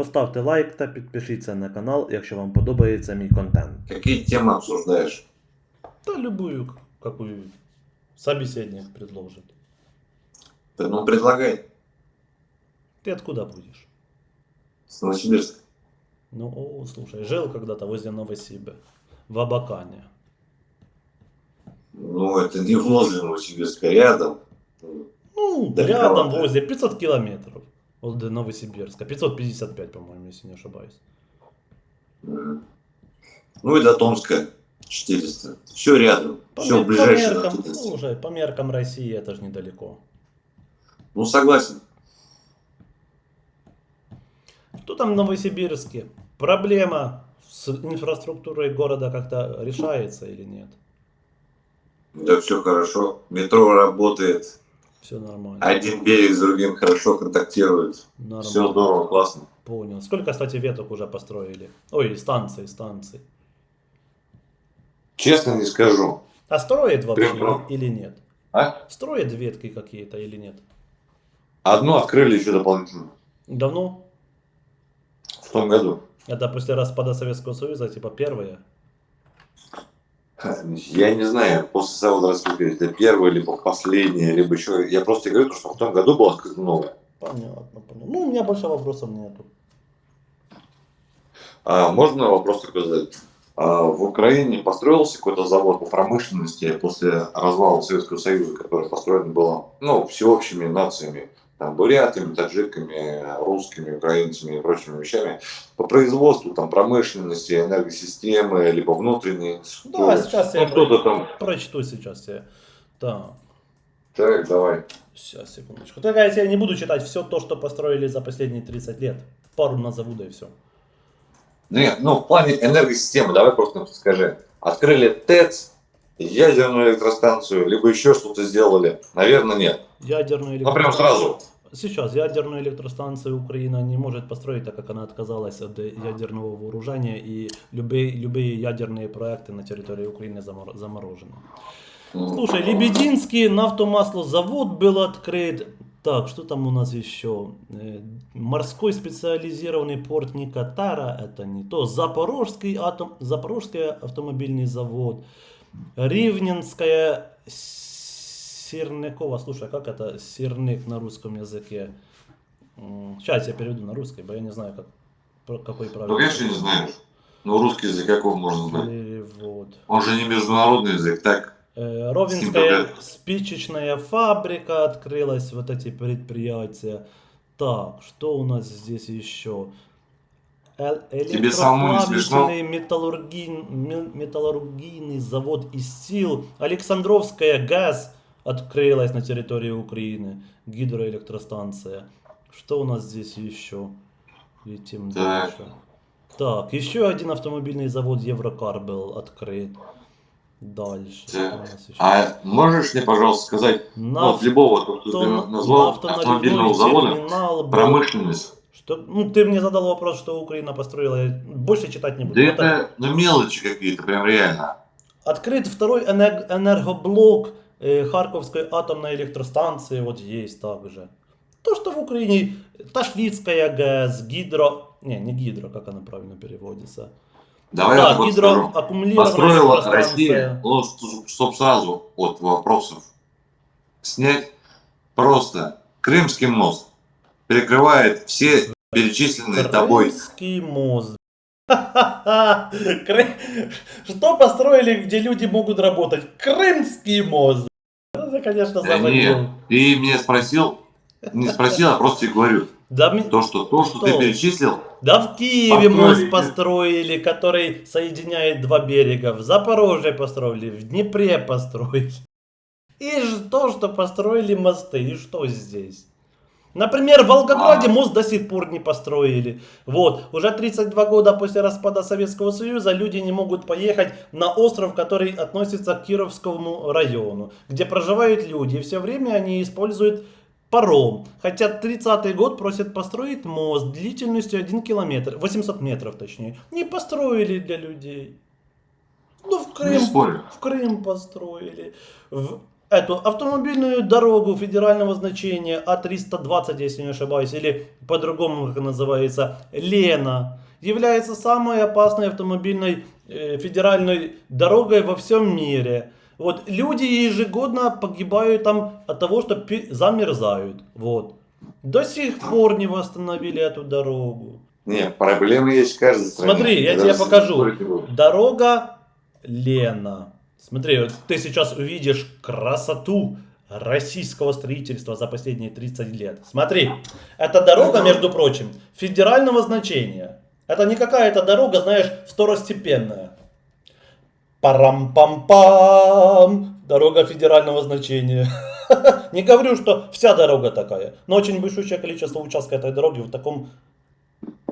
Поставте лайк та підпишіться на канал, якщо вам подобається мій контент. Какие темы обсуждаешь? Та любую, какую собеседник предложит. Да ну предлагай. Ты откуда будешь? С Новосибирска. Ну, о, слушай, жил когда-то возле Новосиба, в Абакане. Ну, это не возле Новосибирска, рядом. Ну, Далековато. рядом, возле 500 километров от Новосибирска. 555, по-моему, если не ошибаюсь. Ну и до Томска 400. Все рядом. По, Все мер- в по меркам, слушай, по меркам России это же недалеко. Ну, согласен. Что там в Новосибирске? Проблема с инфраструктурой города как-то решается или нет? Да все хорошо. Метро работает. Все нормально. Один берег с другим хорошо контактирует. Нормально. Все здорово, классно. Понял. Сколько, кстати, веток уже построили? Ой, станций, станций. Честно не скажу. А строят вообще Прям- или нет? А? Строят ветки какие-то или нет? Одну открыли еще дополнительно. Давно? В том году. Это после распада Советского Союза, типа первые? Я не знаю, после Сауд Республики это первое, либо последнее, либо еще. Я просто говорю, что в том году было открыто новое. Понятно, понятно. Ну, у меня больше вопросов нету. А, можно вопрос такой задать? А, в Украине построился какой-то завод по промышленности после развала Советского Союза, который построен был ну, всеобщими нациями, там, бурятами, таджиками, русскими, украинцами и прочими вещами, по производству там, промышленности, энергосистемы, либо внутренней. Да, сейчас я ну, что-то там. прочту сейчас я. Так, Так, давай. сейчас, секундочку. Только я тебе не буду читать все то, что построили за последние 30 лет. Пару назову, да и все. Нет, ну в плане энергосистемы, давай просто скажи. Открыли ТЭЦ, ядерную электростанцию, либо еще что-то сделали? Наверное, нет. Ядерную Ну прям сразу. Сейчас ядерную электростанцию Украина не может построить, так как она отказалась от ядерного вооружения, и любые, любые ядерные проекты на территории Украины замор- заморожены. М. Слушай, Лебединский нафтомаслозавод был открыт. Так, что там у нас еще? Э, Морской специализированный порт Никатара, это не то. Запорожский, атом, Запорожский автомобильный завод. Ривненская Сирникова. Слушай, а как это сирник на русском языке? Сейчас я переведу на русский, бо я не знаю, как, какой Ну, правильный. конечно, не знаешь. Ну, русский язык какого можно знать? Перевод. Он же не международный язык, так? Э, Ровенская спичечная фабрика открылась, вот эти предприятия. Так, что у нас здесь еще? Э- Тебе самому не смешно? металлургий- металлургийный завод из сил. Александровская ГАЗ открылась на территории Украины. Гидроэлектростанция. Что у нас здесь еще? Летим Так. дальше. Так, еще один автомобильный завод Еврокар был открыт. Дальше. А можешь мне, пожалуйста, сказать, ну, Нафт- от любого, то, Нафтон- назвал, нафтоналивной автомобильного завода, промышленность. Что, ну, ты мне задал вопрос, что Украина построила. Я больше читать не буду. Да так. это, ну, мелочи какие-то, прям реально. Открыт второй энер- энергоблок Харьковской атомной электростанции. Вот есть также. То, что в Украине Ташлицкая ГЭС, гидро... Не, не гидро, как она правильно переводится. Давай я да, так вот гидроаккумулированная Построила. Россия, ну, чтоб сразу от вопросов снять, просто Крымский мост перекрывает все перечисленные тобой. Крымский мост. Что построили, где люди могут работать? Крымский мост. Это, конечно, Да заводил. нет, ты меня спросил, не спросил, а просто тебе говорю. Да, То, что, то, что ты Что? перечислил, да в Киеве Построили. мост построили, который соединяет два берега. В Запорожье построили, в Днепре построили. И ж- то, что построили мосты. И что здесь? Например, в Волгограде А. мост до сих пор не построили. Вот, уже 32 года после распада Советского Союза люди не могут поехать на остров, который относится к Кировскому району, где проживают люди. И все время они используют паром. Хотя 30-й год просят построить мост длительностью 1 километр, 800 метров точнее. Не построили для людей. Ну, в Крым в Крым построили. В, эту автомобильную дорогу федерального значения А320, если не ошибаюсь, или по-другому, как называется, Лена, является самой опасной автомобильной э, федеральной дорогой во всем мире. Вот люди ежегодно погибают там от того, что замерзают. Вот. До сих пор не восстановили эту дорогу. Не, проблемы есть в каждой стране. Смотри, я тебе покажу. Дорога Лена. Смотри, вот ты сейчас увидишь красоту российского строительства за последние 30 лет. Смотри, эта дорога, между прочим, федерального значения. Это не какая-то дорога, знаешь, второстепенная. Парам-пам-пам. Дорога федерального значения. Не говорю, что вся дорога такая, но очень большое количество участков этой дороги в таком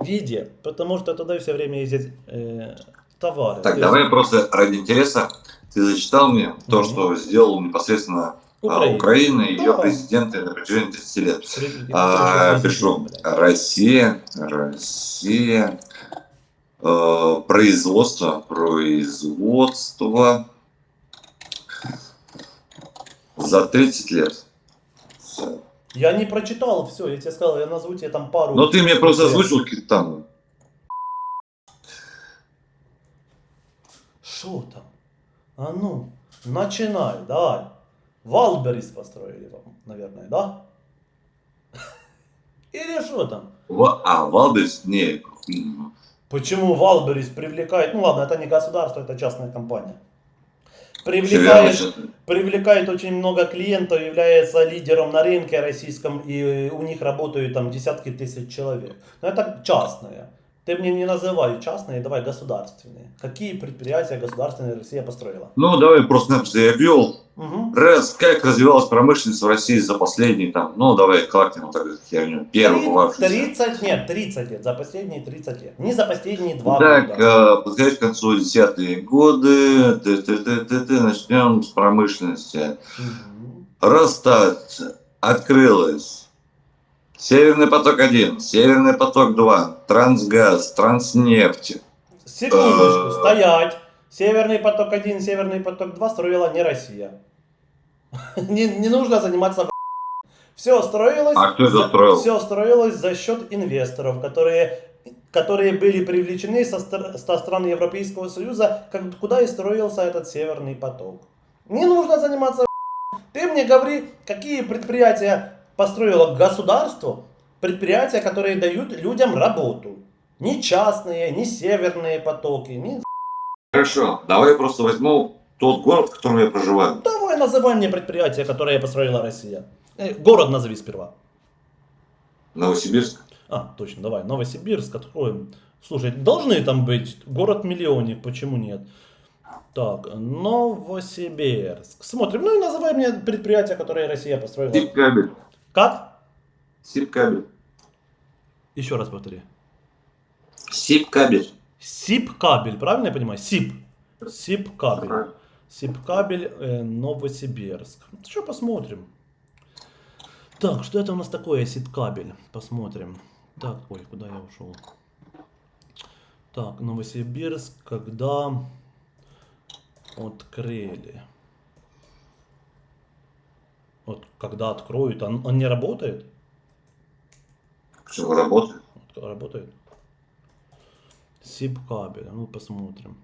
виде, потому что туда все время ездят э, товары. Так, То есть давай просто ради интереса. Ты зачитал мне то, Мгм. что сделал непосредственно а, Украина. Украина и ее Да. президенты на протяжении 30 лет. Среди- А, пишу. Россия, Россия, э, производство, производство за 30 лет. Я не прочитал все, я тебе сказал, я назову тебе там пару. Ну ты мне просто озвучил какие-то там. Что там? А ну, начинай, давай. Валберис построили там, наверное, да? Или что там? Ва- А, Валберис? Не. Почему Валберис привлекает, ну ладно, это не государство, это частная компания. Привлекает, привлекает очень много клиентов, является лидером на рынке российском, и у них работают там десятки тысяч человек. Но это частное. Ты мне не называй частные, давай государственные. Какие предприятия государственные Россия построила? Ну, давай просто-напросто я ввел. Угу. Раз, как развивалась промышленность в России за последние там, ну давай клакнем вот так херню. Первый попавшийся. 30, нет, 30 лет, за последние 30 лет. Не за последние два Так, года. э, подходить к концу десятые годы, ты, ты, ты, ты, ты, начнем с промышленности. Мгм. Ростат открылась. Северный поток-1, Северный поток-2, Трансгаз, Транснефть. Секундочку, Э. стоять. Северный поток 1, Северный поток 2 строила не Россия. Не, не нужно заниматься все строилось. А кто это строил? Все строилось за счет инвесторов, которые, которые были привлечены со, со стран Европейского Союза, как, куда и строился этот Северный поток. Не нужно заниматься Ты мне говори, какие предприятия построило государство, предприятия, которые дают людям работу. Не частные, не северные потоки, не... Хорошо, давай просто возьму тот город, в котором я проживаю. Давай называй мне предприятия, которые построила Россия. Э, Город назови сперва. Новосибирск. А, точно, давай. Новосибирск откроем. Слушай, должны там быть город-миллионник, почему нет? Так, Новосибирск. Смотрим. Ну и называй мне предприятия, которые Россия построила. Сибкабель. Как? Сибкабель. Еще раз повтори. Сибкабель. СИП-кабель, правильно я понимаю? СИП. СИП-кабель. СИП-кабель э, Новосибирск. Что посмотрим? Так, что это у нас такое СИП-кабель? Посмотрим. Так, ой, куда я ушел? Так, Новосибирск, когда открыли? Вот когда откроют, он, он не работает? Все работает. Работает? СИП-кабель, а ну посмотрим.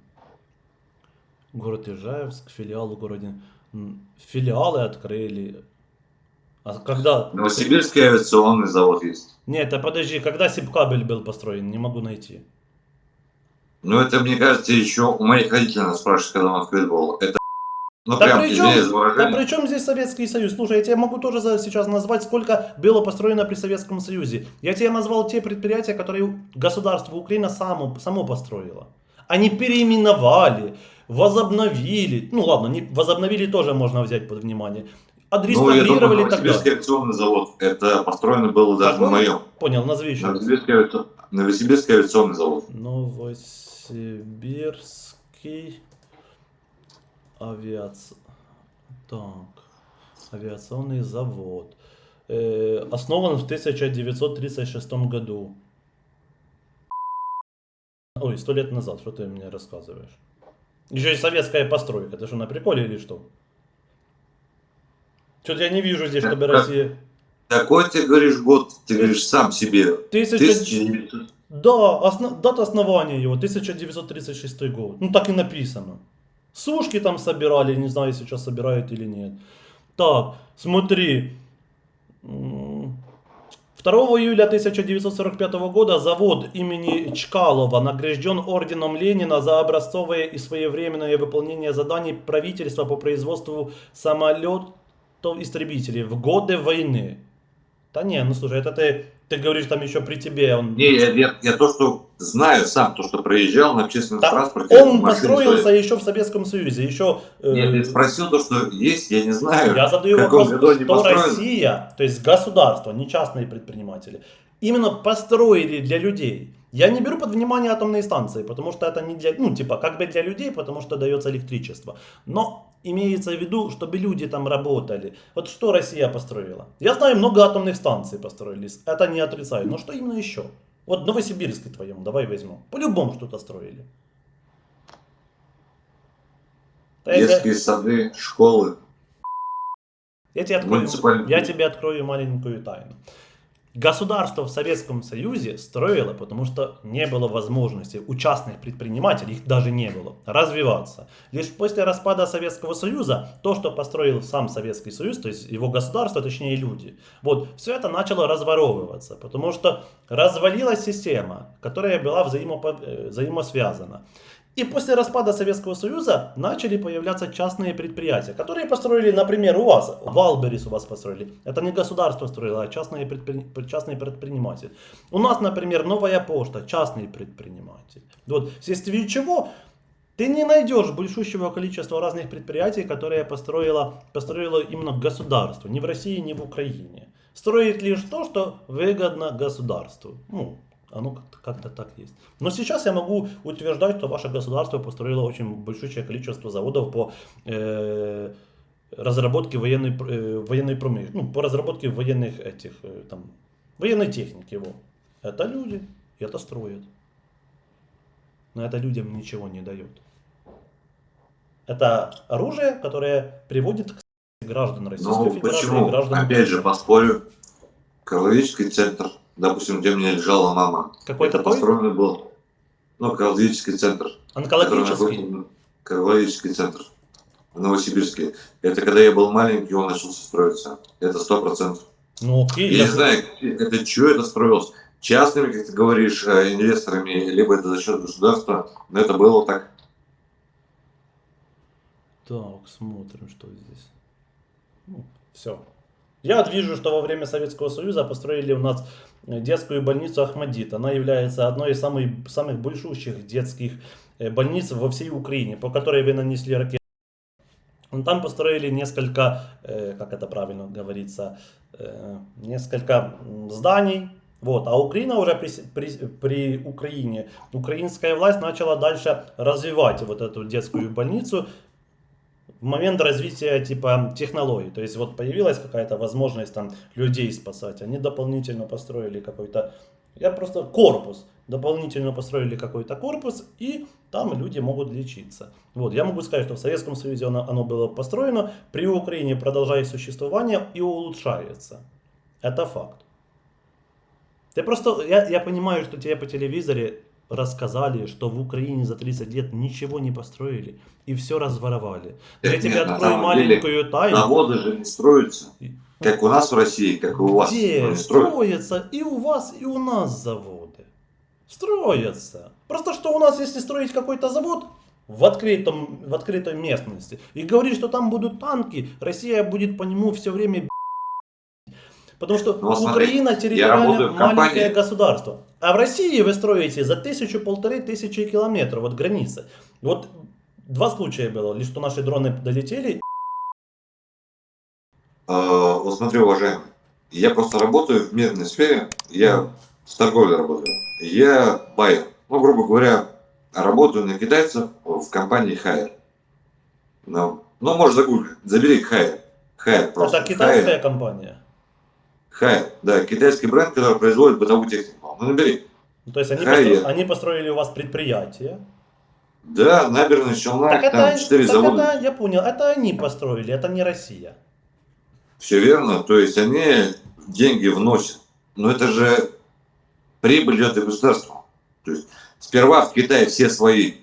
Город Ижаевск, филиал в городе. Филиалы открыли. А когда... Новосибирский авиационный завод есть. Нет, а подожди, когда СИП-кабель был построен? Не могу найти. Ну, это, мне кажется, еще у моих родителей нас спрашивают, когда он открыт был. Это, ну, Да прям, при чем, да при чем здесь Советский Союз? Слушай, я тебе могу тоже сейчас назвать, сколько было построено при Советском Союзе. Я тебе назвал те предприятия, которые государство Украина само, само построило. Они переименовали, возобновили. Ну ладно, не, возобновили тоже можно взять под внимание. Ну, я думаю, Отреставрировали и так Новосибирский авиационный завод, это построено было даже Какой? на моем. Понял, назови еще. Новосибирский, Новосибирский авиационный завод. Новосибирский авиац... Так. Авиационный завод. Э, основан в 1936 году. Ой, сто лет назад, что ты мне рассказываешь? Еще и советская постройка. Ты что, на приколе или что? Что-то я не вижу здесь, чтобы Россия... Какой ты говоришь год? Ты говоришь сам себе. Тысяча... 1900. Да, осно- дата основания его 1936 год. Ну так и написано. Сушки там собирали, не знаю, сейчас собирают или нет. Так, смотри. М, 2 июля 1945 года завод имени Чкалова награжден орденом Ленина за образцовое и своевременное выполнение заданий правительства по производству самолетов-истребителей в годы войны. Да не, ну слушай, это ты, ты говоришь там еще при тебе. Он... Не, я, я- я то, что знаю сам, то, что проезжал на общественном Да, транспорте. Он построился стоят. еще в Советском Союзе, еще... э, Нет, спросил то, что есть, я не знаю. я задаю вопрос, что? Россия, то есть государство, не частные предприниматели, именно построили для людей. Я не беру под внимание атомные станции, потому что это не для, ну, типа, как бы для людей, потому что дается электричество. Но имеется в виду, чтобы люди там работали. Вот что Россия построила? Я знаю, много атомных станций построились, это не отрицаю, но что именно еще? Вот Новосибирске твоем, давай возьмем. По-любому что-то строили. Детские сады, школы. Я тебе, открою, я тебе открою маленькую тайну. Государство в Советском Союзе строило, потому что не было возможности у частных предпринимателей, их даже не было, развиваться. Лишь после распада Советского Союза, то, что построил сам Советский Союз, то есть его государство, точнее люди, вот, все это начало разворовываться, потому что развалилась система, которая была взаимопо- э, взаимосвязана. И после распада Советского Союза начали появляться частные предприятия, которые построили, например, у вас, Валберис у вас построили. Это не государство строило, а частные, предпри- частные предприниматели. У нас, например, Новая почта, частный предприниматель. Вот, вследствие чего ты не найдешь большущего количества разных предприятий, которые построило, построило именно государство, ни в России, ни в Украине. Строит лишь то, что выгодно государству. Ну, оно как- как-то так есть. Но сейчас я могу утверждать, что ваше государство построило очень большое количество заводов по э, разработке военной, э, военной промышленности, ну, по разработке военных этих, э, там, военной техники. Во. Это люди, и это строят. Но это людям ничего не дает. Это оружие, которое приводит к граждан Российской Ну, Федерации и почему? граждан Опять же, поспорю. Кардиологический центр, допустим, где меня лежала мама. Какой это такой? построено был, ну, кардиологический центр. Онкологический. Кардиологический центр в Новосибирске. Это когда я был маленький, он начался строиться. Это сто процентов. Ну окей. Я я- не знаю, это что это строилось? Частными, как ты говоришь, э, инвесторами, либо это за счет государства. Но это было так. Так, смотрим, что здесь. все. Я вот вижу, что во время Советского Союза построили у нас э, детскую больницу Ахмадит. Она является одной из самых, самых большущих детских э, больниц во всей Украине, по которой вы нанесли ракету. Ну, Там построили несколько, э, как это правильно говорится, несколько зданий. Вот. А Украина уже при, при, при Украине, украинская власть начала дальше развивать вот эту детскую больницу в момент развития типа технологий. То есть вот появилась какая-то возможность там людей спасать. Они дополнительно построили какой-то, я просто корпус, дополнительно построили какой-то корпус, и там люди могут лечиться. Вот, я могу сказать, что в Советском Союзе оно, оно было построено, при Украине продолжает существование и улучшается. Это факт. Ты просто, я, я понимаю, что тебе по телевизоре рассказали, что в Украине за 30 лет ничего не построили и все разворовали. Но я тебе открою маленькую тайну. Заводы же не строятся. Как у нас в России, как и у вас. Где строятся и у вас, и у нас заводы? Строятся. Просто что у нас, если строить какой-то завод в, открытом, в открытой местности и говорить, что там будут танки, Россия будет по нему все время. Потому что Ну, смотри, Украина территориально маленькое государство. А в России вы строите за тысячу-полторы тысячи километров от границы. Вот два случая было. Лишь что наши дроны долетели. А, Вот смотри, уважаемый, я просто работаю в мирной сфере, я с торговлей работаю. Я байер. Ну, грубо говоря, работаю на китайцев в компании Хайер. Ну, ну, можешь загуглить, забери Хайер. Хайер просто. Это китайская Хайер. компания. Хайер, да, китайский бренд, который производит бытовую технику. Ну, набери. Ну, То есть они, постро- они построили у вас предприятие. Да, набережный Челнок, Так там это, четыре так завода. это, я понял, это они построили, это не Россия. Все верно. То есть они деньги вносят. Но это же прибыль идет для государства. То есть сперва в Китае все свои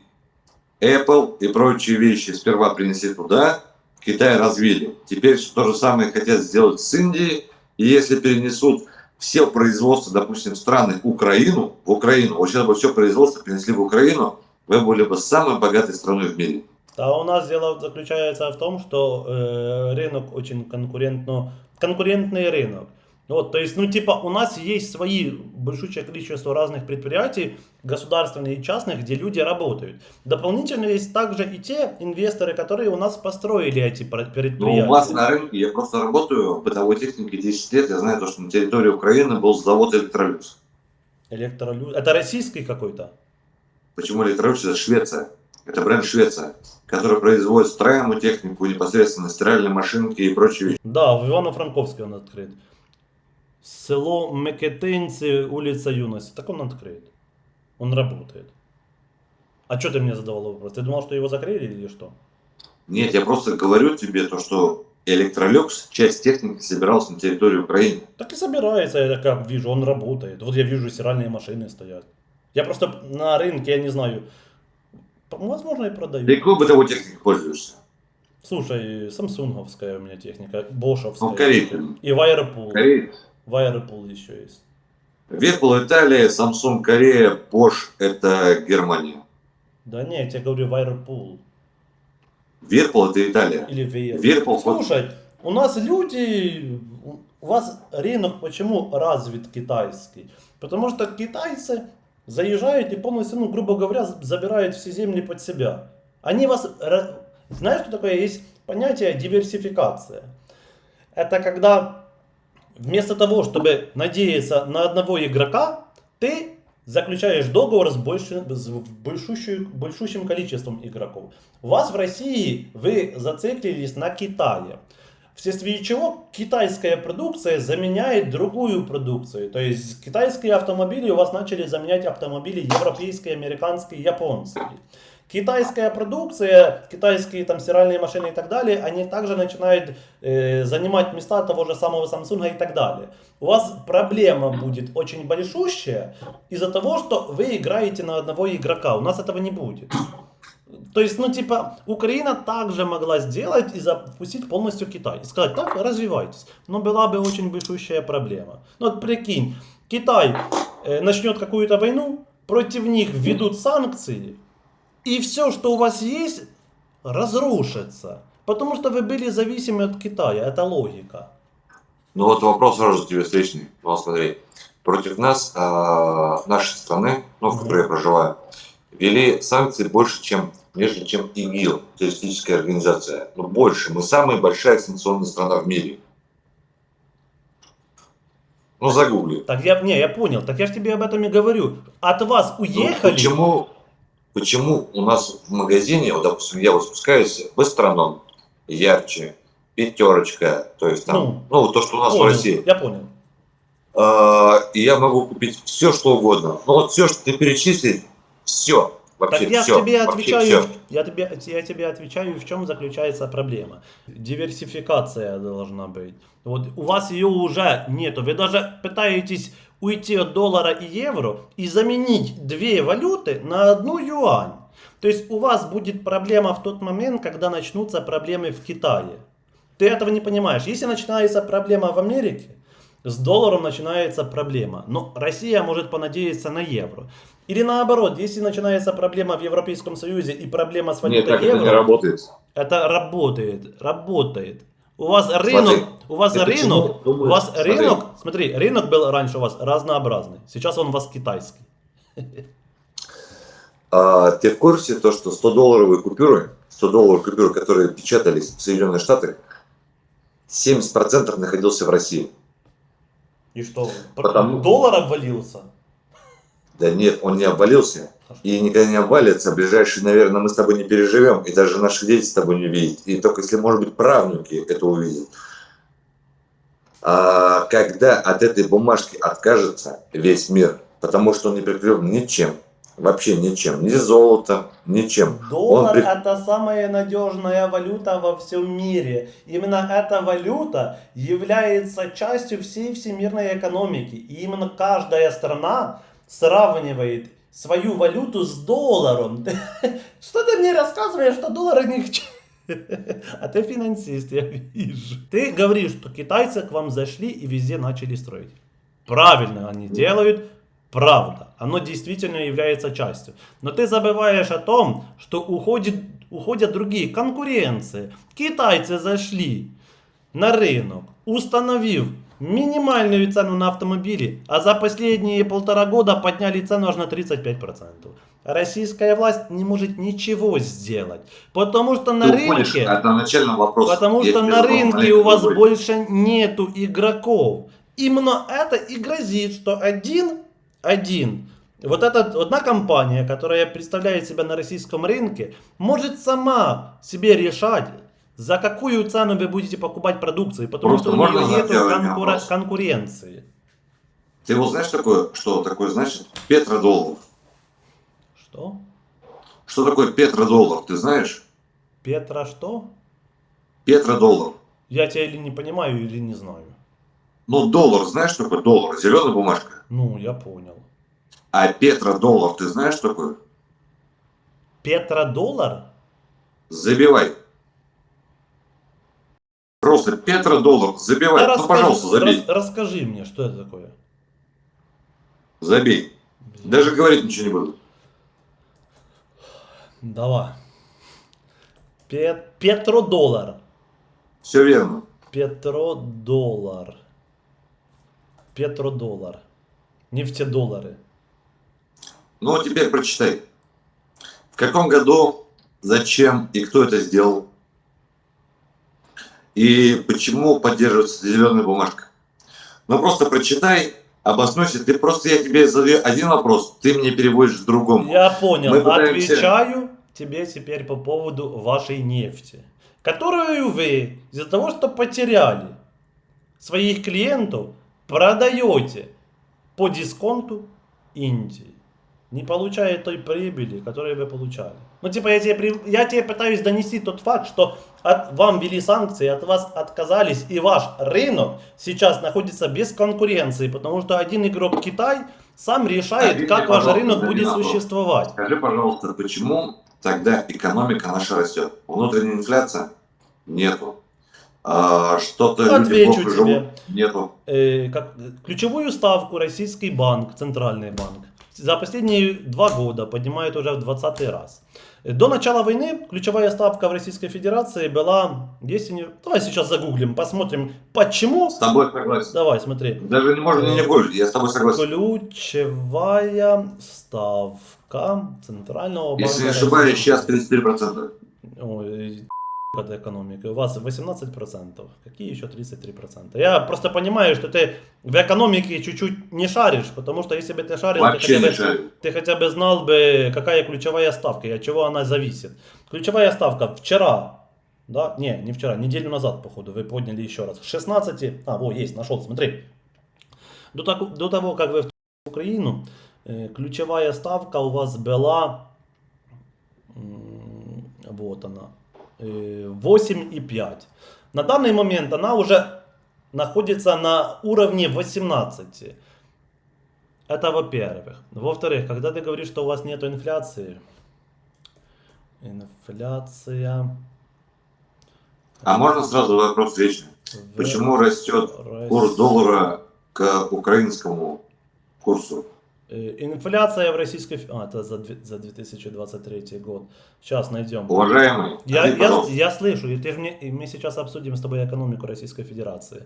Apple и прочие вещи сперва принесли туда, Китай развили. Теперь то же самое хотят сделать с Индией. И если перенесут все производства, допустим, страны Украину, в Украину, вот сейчас бы все производство принесли в Украину, вы были бы самой богатой страной в мире. А у нас дело заключается в том, что э, рынок очень конкурентно, конкурентный рынок. Вот, то есть, ну, типа, у нас есть свои большое количество разных предприятий, государственных и частных, где люди работают. Дополнительно есть также и те инвесторы, которые у нас построили эти пр- Ну, предприятия. у вас на рынке, я просто работаю в бытовой технике 10 лет, я знаю, то, что на территории Украины был завод Электролюкс. Электролю- Это российский какой-то? Почему Электролюкс? Это Швеция. Это бренд Швеция, который производит строимую технику, непосредственно стиральные машинки и прочие вещи. Да, в Ивано-Франковске он открыт. Село Мекетинцы, улица Юности. Так он открыт. Он работает. А что ты мне задавал вопрос? Ты думал, что его закрыли или что? Нет, я просто говорю тебе то, что Электролюкс, часть техники собиралась на территории Украины. Так и собирается, я как вижу, он работает. Вот я вижу, стиральные машины стоят. Я просто на рынке, я не знаю, возможно, и продаю. Ты какой бытовой техникой пользуешься? Слушай, самсунговская у меня техника, бошевская. Ну, корейка. И Вайерпул. Кореец. Вайерпул еще есть. Whirlpool Италия, Samsung Корея, Bosch это Германия. Да нет, я говорю Вайерпул. Whirlpool это Италия. Или Вейер. Whirlpool Слушай, у нас люди, у вас рынок почему развит китайский? Потому что китайцы заезжают и полностью, ну, грубо говоря, забирают все земли под себя. Они вас... Знаешь, что такое? Есть понятие диверсификация. Это когда вместо того, чтобы надеяться на одного игрока, ты заключаешь договор с, больше, с большущим, большущим количеством игроков. У вас в России вы зациклились на Китае. Вследствие чего китайская продукция заменяет другую продукцию. То есть китайские автомобили у вас начали заменять автомобили европейские, американские, японские. Китайская продукция, китайские там стиральные машины и так далее, они также начинают э, занимать места того же самого Samsung и так далее. У вас проблема будет очень большущая из-за того, что вы играете на одного игрока. У нас этого не будет. То есть, ну, типа, Украина также могла сделать и запустить полностью Китай. И сказать, так, развивайтесь. Но была бы очень большущая проблема. Ну, вот прикинь, Китай э, начнет какую-то войну, против них введут санкции, и все, что у вас есть, разрушится. Потому что вы были зависимы от Китая. Это логика. Ну вот вопрос сразу тебе встречный. Ну, смотри. Против нас, а, нашей страны, ну, в которой я проживаю, ввели санкции больше, чем, нежели чем ИГИЛ, террористическая организация. Ну, больше. Мы самая большая санкционная страна в мире. Ну, загугли. Так я, не, я понял. Так я же тебе об этом и говорю. От вас Ну, уехали. почему, почему у нас в магазине, вот, допустим, я вот спускаюсь, быстроном, ярче, пятерочка, то есть там, ну, то, что у нас Понял, в России. Я понял. А, и я могу купить все, что угодно. Ну вот все, что ты перечислил, все. Вообще Так я все. тебе отвечаю, всё. я тебе, я тебе отвечаю, в чем заключается проблема. Диверсификация должна быть. Вот у вас ее уже нету. Вы даже пытаетесь уйти от доллара и евро и заменить две валюты на одну юань. То есть у вас будет проблема в тот момент, когда начнутся проблемы в Китае. Ты этого не понимаешь. Если начинается проблема в Америке, с долларом начинается проблема. Но Россия может понадеяться на евро. Или наоборот, если начинается проблема в Европейском Союзе и проблема с Нет, валютой так это не евро, работает. это работает, работает. У вас рынок, у вас рынок, думаешь- у вас смотри. рынок, смотри, рынок был раньше у вас разнообразный, сейчас он у вас китайский. А, ты в курсе то, что 100-долларовые купюры, 100-долларовые купюры, которые печатались в Соединенных Штатах, 70% находился в России. И что? Потому- Доллар обвалился? Да нет, он не обвалился. И никогда не обвалится. Ближайшие, наверное, мы с тобой не переживем. И даже наши дети с тобой не увидят. И только если, может быть, правнуки это увидят. А когда от этой бумажки откажется весь мир, потому что он не прикреплен ничем, Вообще ничем. Ни золотом, ничем. Доллар Он при- это самая надежная валюта во всем мире. Именно эта валюта является частью всей всемирной экономики. И именно каждая страна сравнивает свою валюту с долларом. Что ты мне рассказываешь, что доллары ни к чему? А ты финансист, я вижу. Ты говоришь, что китайцы к вам зашли и везде начали строить. Правильно они делают, правда. Оно действительно является частью. Но ты забываешь о том, что уходит, уходят другие конкуренции. Китайцы зашли на рынок, установив минимальную цену на автомобили, а за последние полтора года подняли цену аж на 35%. Российская власть не может ничего сделать, потому что на Ты рынке... начального вопроса. Потому Я что на рынке у вас вопрос. больше нету игроков. Именно это и грозит, что один, один, вот эта одна компания, которая представляет себя на российском рынке, может сама себе решать, за какую цену вы будете покупать продукцию, потому Просто что у нее один конкура- конкуренции. Ты вот знаешь такое, что такое значит петродоллар? Что? Что такое петродоллар, ты знаешь? Петра что? Петродоллар. Я тебя или не понимаю, или не знаю. Ну, доллар, знаешь, что такое доллар? Зеленая бумажка. Ну, я понял. А петродоллар, ты знаешь, что такое? Петродоллар? Забивай. Просто петродоллар, забивай. Да ну, пожалуйста, забей. рас- расскажи мне, что это такое. Забей. Даже говорить ничего не буду. Давай. Пе- Петродоллар. Все верно. Петродоллар. Петродоллар. Нефтедоллары. Ну, теперь прочитай. В каком году, зачем и кто это сделал? И почему поддерживается зеленая бумажка? Ну, просто прочитай, обоснуйся. Ты просто, я тебе задаю один вопрос, ты мне переводишь к другому. Я понял. Мы пытаемся- Отвечаю тебе теперь по поводу вашей нефти. Которую вы из-за того, что потеряли своих клиентов, продаете по дисконту Индии. Не получая той прибыли, которую вы получали. Ну, типа, я тебе, я тебе пытаюсь донести тот факт, что от, вам ввели санкции, от вас отказались, и ваш рынок сейчас находится без конкуренции, потому что один игрок Китай сам решает, Объясни, как ваш рынок будет вопрос. существовать. Скажи, пожалуйста, почему тогда экономика наша растет? Внутренняя инфляция? Нету. А, что-то люди Отвечу плохо тебе. живут? Нету. Э, как, ключевую ставку российский банк, центральный банк, за последние два года поднимает уже в 20 раз. Э, До начала войны ключевая ставка в Российской Федерации была, если не... Давай сейчас загуглим, посмотрим, почему. С тобой согласен. Давай, смотри. Даже не можно не гуль, я с тобой согласен. Ключевая ставка Центрального банка. Если не ошибаюсь, сейчас 33%. Ой, это экономика. У вас 18%. Какие еще 33%? Я просто понимаю, что ты в экономике чуть-чуть не шаришь, потому что если бы ты шарил, ты хотя, бы, шарю. ты хотя бы знал бы, какая ключевая ставка и от чего она зависит. Ключевая ставка вчера, да, не, не вчера, неделю назад, походу, вы подняли еще раз. С 16, а, во, есть, нашел, смотри. До, таку- до того, как вы в Украину, э, ключевая ставка у вас была, вот она, 8,5. На данный момент она уже находится на уровне 18. Это во-первых. Во-вторых, когда ты говоришь, что у вас нет инфляции, инфляция... А можно сразу вопрос вечный? в Почему растет курс доллара к украинскому курсу? Э, Инфляция в Российской... А, это за, за 2023 год. Сейчас найдем. Уважаемый, Я, я, пожалуйста. я слышу, и, ты же мне, и мы сейчас обсудим с тобой экономику Российской Федерации.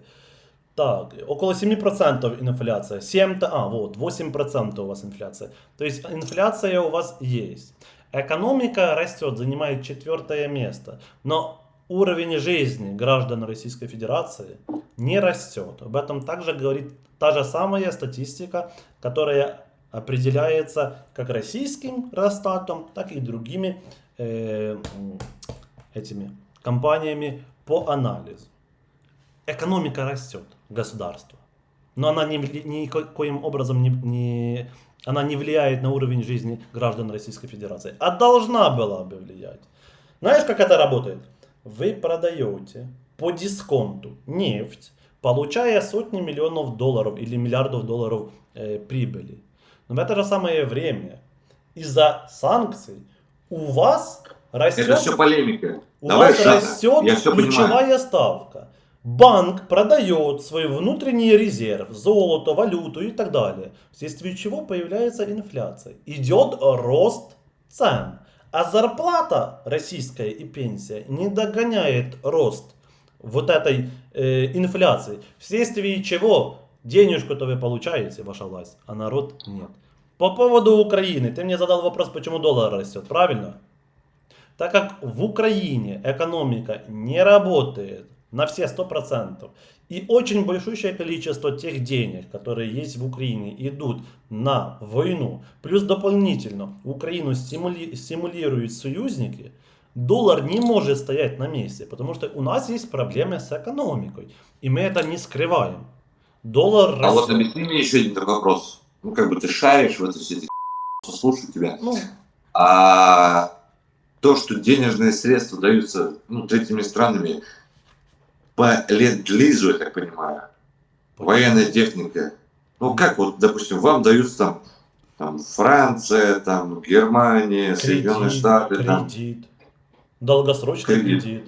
Так, около 7% инфляция. 7, то- а, вот, 8% у вас инфляция. То есть инфляция у вас есть. Экономика растет, занимает четвертое место. Но уровень жизни граждан Российской Федерации не растет. Об этом также говорит та же самая статистика, которая определяется как российским Росстатом, так и другими э, этими компаниями по анализу. Экономика растет, государство. Но она ни, никоим образом не, не Она не влияет на уровень жизни граждан Российской Федерации. А должна была бы влиять. Знаешь, как это работает? Вы продаете по дисконту нефть, получая сотни миллионов долларов или миллиардов долларов э, прибыли. Но в это же самое время из-за санкций у вас растет, Это все полемика. у Давай вас растет Я все ключевая понимаю. ставка. Банк продает свой внутренний резерв, золото, валюту и так далее, вследствие чего появляется инфляция. Идет рост цен. А зарплата российская и пенсия не догоняет рост вот этой э, инфляции, вследствие чего денежку-то вы получаете, ваша власть, а народ нет. По поводу Украины, ты мне задал вопрос, почему доллар растет, правильно? Так как в Украине экономика не работает на все 100%, и очень большое количество тех денег, которые есть в Украине, идут на войну, плюс дополнительно Украину стимули- стимулируют союзники, доллар не может стоять на месте, потому что у нас есть проблемы с экономикой, и мы это не скрываем. Доллар А вот объясни мне еще один такой вопрос. Ну, как бы ты шаришь в этой все эти слушаю тебя. Ну, А то, что денежные средства даются ну, третьими странами по ленд-лизу, я так понимаю, военная техника. Ну, как вот, допустим, вам даются там, там Франция, там Германия, Соединенные кредит, Штаты, там. кредит, долгосрочный Кредит. кредит.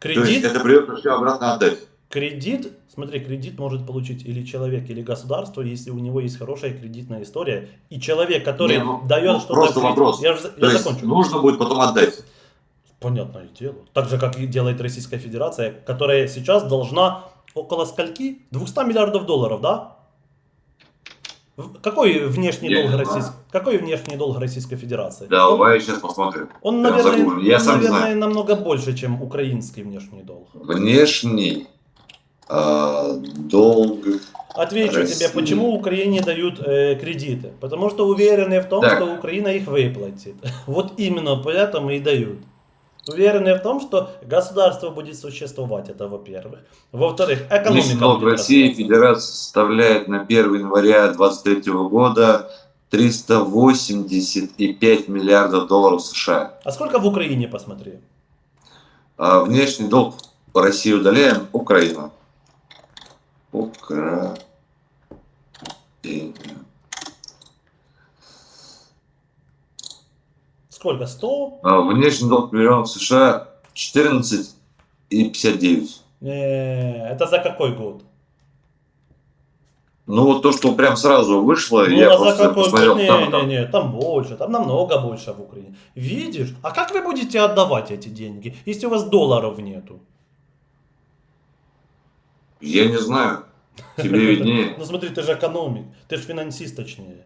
То есть Кредит, это придется все обратно отдать. Кредит, смотри, кредит может получить или человек, или государство, если у него есть хорошая кредитная история. И человек, который Не, ну, дает ну, что-то... просто кредит- вопрос. Я, же- я закончу. нужно будет потом отдать. Понятное дело. Так же, как и делает Российская Федерация, которая сейчас должна около скольки? 200 миллиардов долларов, да? Какой внешний Я долг. Российской, какой внешний долг Российской Федерации? Он- Давай сейчас посмотрим. Он, наверное. Я он, сам наверное, знаю. намного больше, чем украинский внешний долг. Внешний долг. Отвечу Россия. тебе, почему Украине дают э, кредиты. Потому что уверены в том, Так. что Украина их выплатит. Вот именно поэтому и дают. Уверены в том, что государство будет существовать, это во-первых. Во-вторых, экономика Внешний долг России. Федерации составляет на 1 января 2023 года 385 миллиардов долларов США. А сколько в Украине, посмотри? А внешний долг России удаляем Украина. Украина. Сколько? 100? А внешний долг миллионов США 14 и 59. Не, это за какой год? Ну вот то, что прям сразу вышло, Ну, я а просто какой посмотрел. Не, там, не, там. не, там больше, там намного больше в Украине. Видишь? А как вы будете отдавать эти деньги, если у вас долларов нету? Я не знаю. Тебе виднее. Ну смотри, ты же экономик, ты же финансист точнее.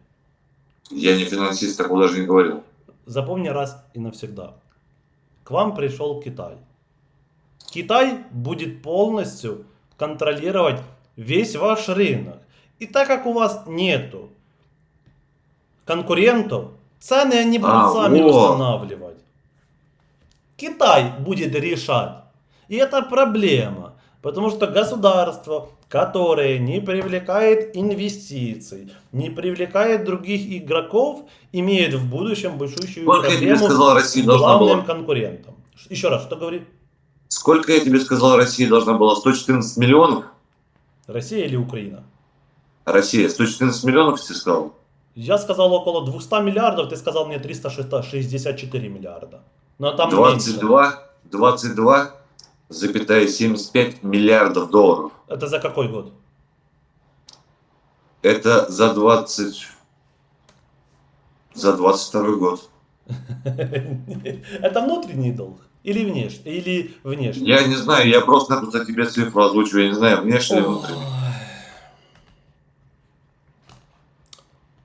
Я не финансист, такого даже не говорил. Запомни раз и навсегда. К вам пришел Китай. Китай будет полностью контролировать весь ваш рынок. И так как у вас нету конкурентов, цены они будут А, сами вот. устанавливать. Китай будет решать. И это проблема. Потому что государство, которое не привлекает инвестиций, не привлекает других игроков, имеет в будущем большую Сколько я тебе проблему сказал, Россия с главным была? конкурентом. Еще раз, что говорит? Сколько я тебе сказал, Россия должна была? 114 миллионов? Россия или Украина? Россия, 114 миллионов ты сказал? Я сказал около 200 миллиардов, ты сказал мне 364 миллиарда. Но там меньше. 22, 22, запятая 75 миллиардов долларов. Это за какой год? Это за 20... За 22 год. Это внутренний долг? Или внешний? Или внешний? Я не знаю, я просто-напросто тебе цифру озвучиваю, я не знаю, внешне или внутренне. Ой.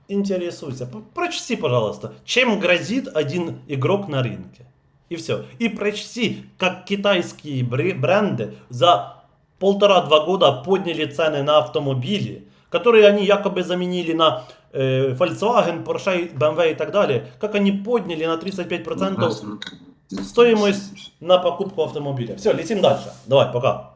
Интересуйся. Прочти, пожалуйста, чем грозит один игрок на рынке. И все. И прочти, как китайские бре- бренды за полтора-два года подняли цены на автомобили, которые они якобы заменили на э, Volkswagen, Porsche, BMW и так далее. Как они подняли на 35% стоимость на покупку автомобиля. Все, летим дальше. Давай, пока.